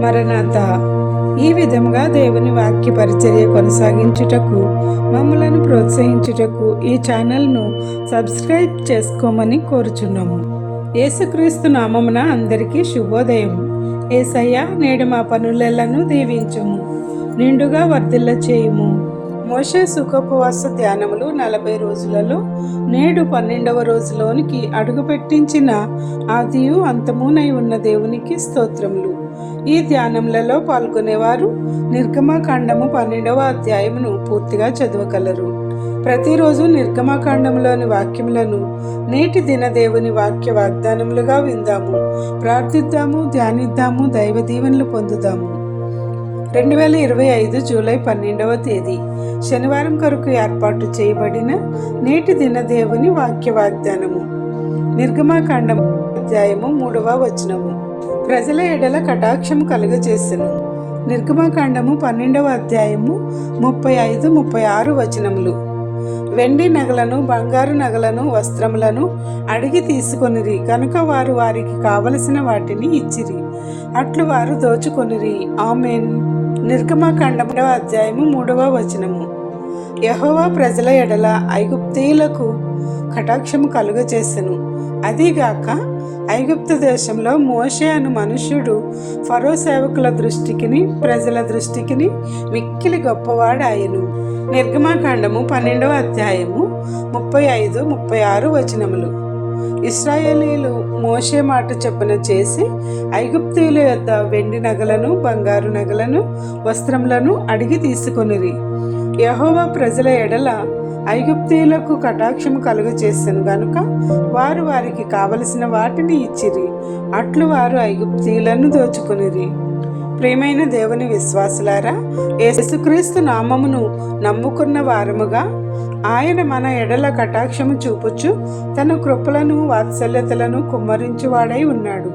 మరణాత. ఈ విధముగా దేవుని వాక్య పరిచర్య కొనసాగించుటకు మమ్మలను ప్రోత్సహించుటకు ఈ ఛానల్ను సబ్స్క్రైబ్ చేసుకోమని కోరుచున్నాము. యేసుక్రీస్తు నామమున అందరికీ శుభోదయం. ఏసయ్య నేడు మా పనులను దీవించుము. నిండుగా వర్ధిల్ల చేయుము. మోషే సుఖోపవాస ధ్యానములు నలభై రోజులలో నేడు పన్నెండవ రోజులోనికి అడుగుపెట్టించిన ఆదియు అంతమునై ఉన్న దేవునికి స్తోత్రములు. ఈ ధ్యానములలో పాల్గొనేవారు నిర్గమాకాండము పన్నెండవ అధ్యాయమును పూర్తిగా చదవగలరు. ప్రతిరోజు నిర్గమాకాండంలోని వాక్యములను నేటి దిన దేవుని వాక్య వాగ్దానములుగా విందాము. ప్రార్థిద్దాము ధ్యానిద్దాము దైవ దీవెనలు పొందుదాము. రెండు వేల ఇరవై ఐదు జూలై పన్నెండవ తేదీ. శనివారం కొరకు ఏర్పాటు చేయబడిన నేటి దిన దేవుని వాక్య వాగ్దానము. నిర్గమాకాండము అధ్యాయము మూడవ వచనము. ప్రజల ఎడల కటాక్షము కలుగజేసెను. నిర్గమకాండము పన్నెండవ అధ్యాయము ముప్పై ఐదు ముప్పై ఆరు వచనములు. వెండి నగలను బంగారు నగలను వస్త్రములను అడిగి తీసుకొనిరి. కనుక వారు వారికి కావలసిన వాటిని ఇచ్చిరి. అట్లు వారు దోచుకొనిరి. ఆమెన్. నిర్గమాకాండముడవ అధ్యాయము మూడవ వచనము. యహోవా ప్రజల ఎడల ఐగుప్తీయులకు కటాక్షము కలుగజేసెను. అదీగాక ఐగుప్తు దేశంలో మోషే అను మనుష్యుడు ఫరో సేవకుల దృష్టికిని ప్రజల దృష్టికిని మిక్కిలి గొప్పవాడాయను నిర్గమాకాండము పన్నెండవ అధ్యాయము ముప్పై ఐదు ముప్పై ఆరు వచనములు. ఇస్రాయేలీలు మోషే మాట చెప్పున చేసి ఐగుప్తీయుల యొద్ద వెండి నగలను బంగారు నగలను వస్త్రములను అడిగి తీసుకొనిరి. యహోవా ప్రజల ఎడల ఐగుప్తీయులకు కటాక్షము కలుగచేసెను గనుక వారు వారికి కావలసిన వాటిని ఇచ్చిరి. అట్లు వారు ఐగుప్తీయులను దోచుకునిరి. ప్రియమైన దేవుని విశ్వాసులారా యేసుక్రీస్తు నామమును నమ్ముకున్న వారముగా ఆయన మన ఎడల కటాక్షము చూపుచు తన కృపలను వాత్సల్యతలను కుమ్మరించువాడై ఉన్నాడు.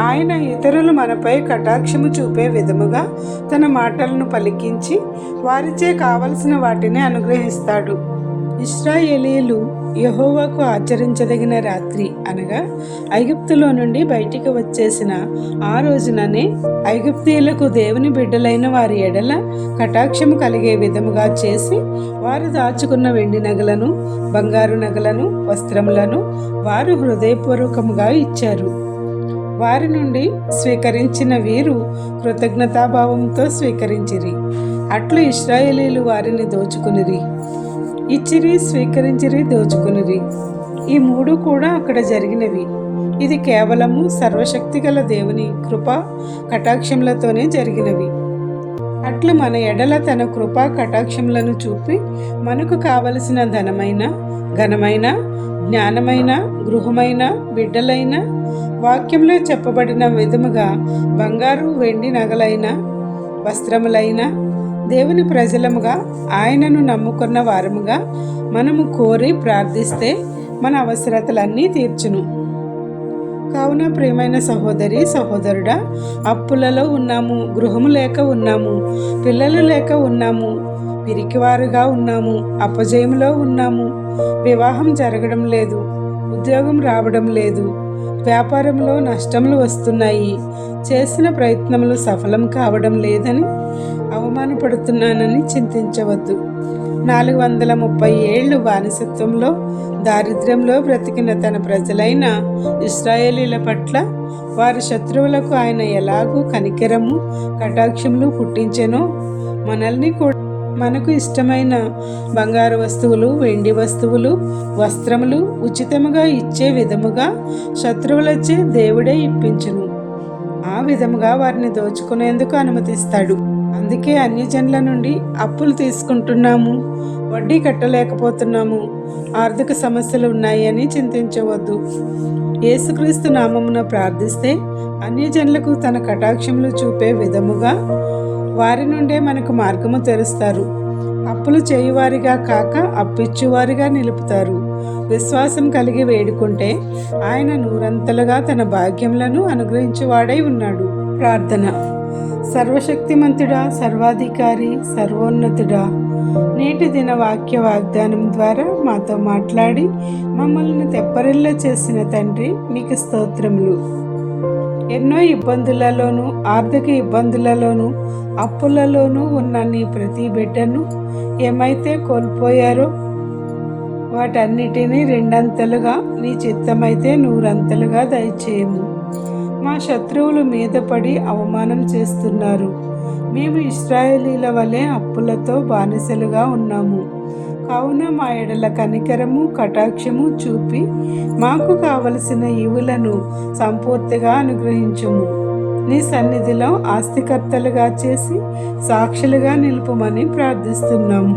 ఆయన ఇతరులు మనపై కటాక్షము చూపే విధముగా తన మాటలను పలికించి వారిచే కావలసిన వాటిని అనుగ్రహిస్తాడు. ఇస్రాయేలీలు యహోవాకు ఆచరించదగిన రాత్రి అనగా ఐగుప్తులో నుండి బయటికి వచ్చేసిన ఆ రోజుననే ఐగుప్తీయులకు దేవుని బిడ్డలైన వారి ఎడల కటాక్షము కలిగే విధముగా చేసి వారు దాచుకున్న వెండి నగలను బంగారు నగలను వస్త్రములను వారు హృదయపూర్వకముగా ఇచ్చారు. వారి నుండి స్వీకరించిన వీరు కృతజ్ఞతాభావంతో స్వీకరించిరి. అట్లు ఇస్రాయేలీలు వారిని దోచుకునిరి. ఇచ్చిరి స్వీకరించిరి దోచుకునిరి. ఈ మూడు కూడా అక్కడ జరిగినవి. ఇది కేవలము సర్వశక్తి గల దేవుని కృప కటాక్షములతోనే జరిగినవి. అట్లు మన ఎడల తన కృపా కటాక్షములను చూపి మనకు కావలసిన ధనమైన ఘనమైన జ్ఞానమైన గృహమైన బిడ్డలైన వాక్యంలో చెప్పబడిన విధముగా బంగారు వెండి నగలైన వస్త్రములైన దేవుని ప్రజలముగా ఆయనను నమ్ముకున్న వారముగా మనము కోరి ప్రార్థిస్తే మన అవసరతలన్నీ తీర్చును. కావున ప్రియమైన సహోదరి సహోదరుడా అప్పులలో ఉన్నాము గృహము లేక ఉన్నాము పిల్లలు లేక ఉన్నాము పిరికివారుగా ఉన్నాము అపజయంలో ఉన్నాము వివాహం జరగడం లేదు ఉద్యోగం రావడం లేదు వ్యాపారంలో నష్టములు వస్తున్నాయి చేసిన ప్రయత్నములు సఫలం కావడం లేదని అవమానపడుతున్నానని చింతించవద్దు. నాలుగు వందల ముప్పై ఏళ్ళు బానిసత్వంలో దారిద్ర్యంలో బ్రతికిన తన ప్రజలైన ఇస్రాయేలీల పట్ల వారి శత్రువులకు ఆయన ఎలాగూ కనికెరము కటాక్షములు పుట్టించెనో మనల్ని కూడా మనకు ఇష్టమైన బంగారు వస్తువులు వెండి వస్తువులు వస్త్రములు ఉచితముగా ఇచ్చే విధముగా శత్రువులచే దేవుడే ఇప్పించును. ఆ విధముగా వారిని దోచుకునేందుకు అనుమతిస్తాడు. అందుకే అన్యజనుల నుండి అప్పులు తీసుకుంటున్నాము వడ్డీ కట్టలేకపోతున్నాము ఆర్థిక సమస్యలు ఉన్నాయని చింతించవద్దు. యేసుక్రీస్తు నామమున ప్రార్థిస్తే అన్యజనులకు తన కటాక్షములు చూపే విధముగా వారి నుండే మనకు మార్గము తెరుస్తారు. అప్పులు చేయువారిగా కాక అప్పిచ్చువారిగా నిలుపుతారు. విశ్వాసం కలిగి వేడుకుంటే ఆయన నూరంతలుగా తన భాగ్యములను అనుగ్రహించేవాడై ఉన్నాడు. ప్రార్థన. సర్వశక్తిమంతుడా సర్వాధికారి సర్వోన్నతుడా. నేటి దిన వాక్య వాగ్దానం ద్వారా మాతో మాట్లాడి మమ్మల్ని తెప్పరిల్ల చేసిన తండ్రి మీకు స్తోత్రములు. ఎన్నో ఇబ్బందులలోనూ ఆర్థిక ఇబ్బందులలోనూ అప్పులలోనూ ఉన్న నీ ప్రతి బిడ్డను ఏమైతే కోల్పోయారో వాటన్నిటినీ రెండంతలుగా నీ చిత్తమైతే నూరంతలుగా దయచేయము. మా శత్రువులు మీద పడి అవమానం చేస్తున్నారు. మేము ఇస్రాయేలీల వలె అప్పులతో బానిసలుగా ఉన్నాము. కావున మా ఎడల కనికరము కటాక్షము చూపి మాకు కావలసిన ఈవులను సంపూర్తిగా అనుగ్రహించము. నీ సన్నిధిలో ఆస్తికర్తలుగా చేసి సాక్షులుగా నిలుపుమని ప్రార్థిస్తున్నాము.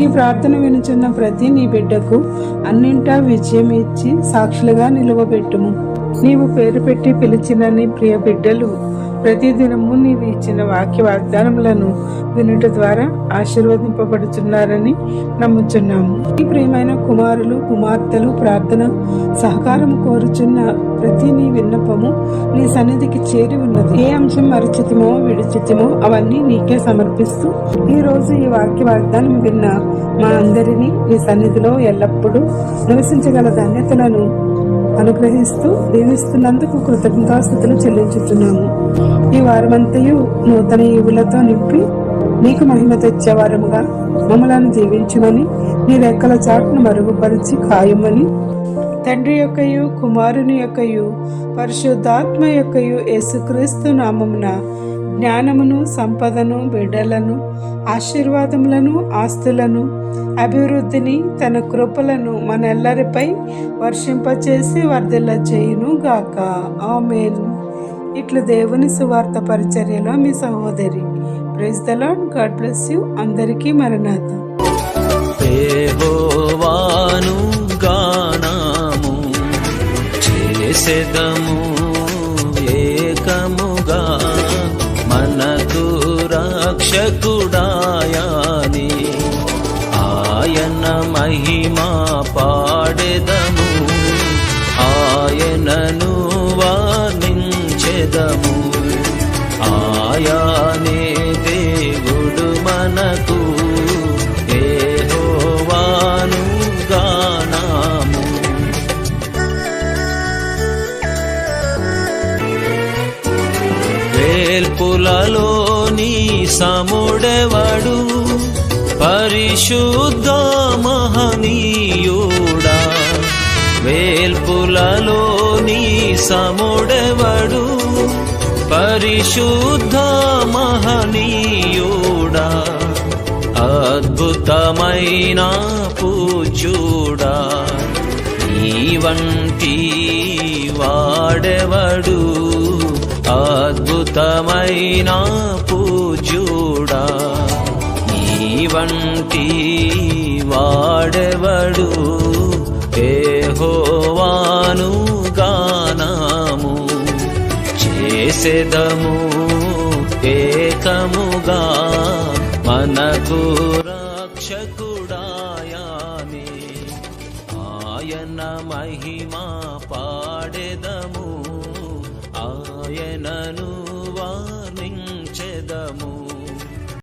ఈ ప్రార్థన వినుచున్న ప్రతి నీ బిడ్డకు అన్నింటా విజయం ఇచ్చి సాక్షులుగా నిలువబెట్టుము. నీవు పేరు పెట్టి పిలిచిన నీ ప్రియ బిడ్డలు ప్రతిదినము నీవు ఇచ్చిన వాక్య వాగ్దానములను వినుట ద్వారా ఆశీర్వదింపబడుతున్నారని నమ్ముచున్నాము. ఈ ప్రియమైన కుమారులు కుమార్తెలు ప్రార్థన సహకారం కోరుచున్న ప్రతి నీ విన్నపము నీ సన్నిధికి చేరి ఉన్నది. ఏ అంశం మరచితమో విడిచితమో అవన్నీ నీకే సమర్పిస్తూ ఈ రోజు ఈ వాక్య వాగ్దానం విన్న మా అందరినీ నీ సన్నిధిలో ఎల్లప్పుడూ నివసించగల ధన్యతలను అనుగ్రహిస్తూ దీవిస్తున్నందుకు కృతజ్ఞతాస్థుతులు చెల్లించుతున్నాము. ఈ వారమంతయు నూతన ఈవులతో నింపి నీకు మహిమ తెచ్చే వారముగా మమ్మలను జీవించమని నీ రెక్కల చాటును మరుగుపరిచి ఖాయమని తండ్రి యొక్కయు కుమారుని యొక్కయు పరిశుద్ధాత్మ యొక్కయు యేసుక్రీస్తు నామమున జ్ఞానమును సంపదను బిడ్డలను ఆశీర్వాదములను ఆస్తులను అభివృద్ధిని తన కృపలను మనెల్లరిపై వర్షింపచేసి వర్ధిల్ల చేయును గాక ఆమెన్. ఇట్లు దేవుని సువార్త పరిచర్యలో మీ సహోదరి. Praise the Lord God bless you అందరికీ మరణాత గానాము చేసేదం నను వర్ణించెదము ఆయానే దేవుడు మనకు యెహోవాను గానాము. వేల్పులలోని సముడెవడు? పరిశుద్ధ మహనీయుడ. వేల్పులలోని సముడెవడు? పరిశుద్ధ మహనీయుడా అద్భుతమైన పూజుడా ఈ వంటి వాడెవడు? అద్భుతమైన పూజుడా ఈ వంటి ఏ యహోవాను గానము. చేసేదము ఏకముగా మనకు రక్షకుడాయాని ఆయన మహిమా పాడెదము ఆయనను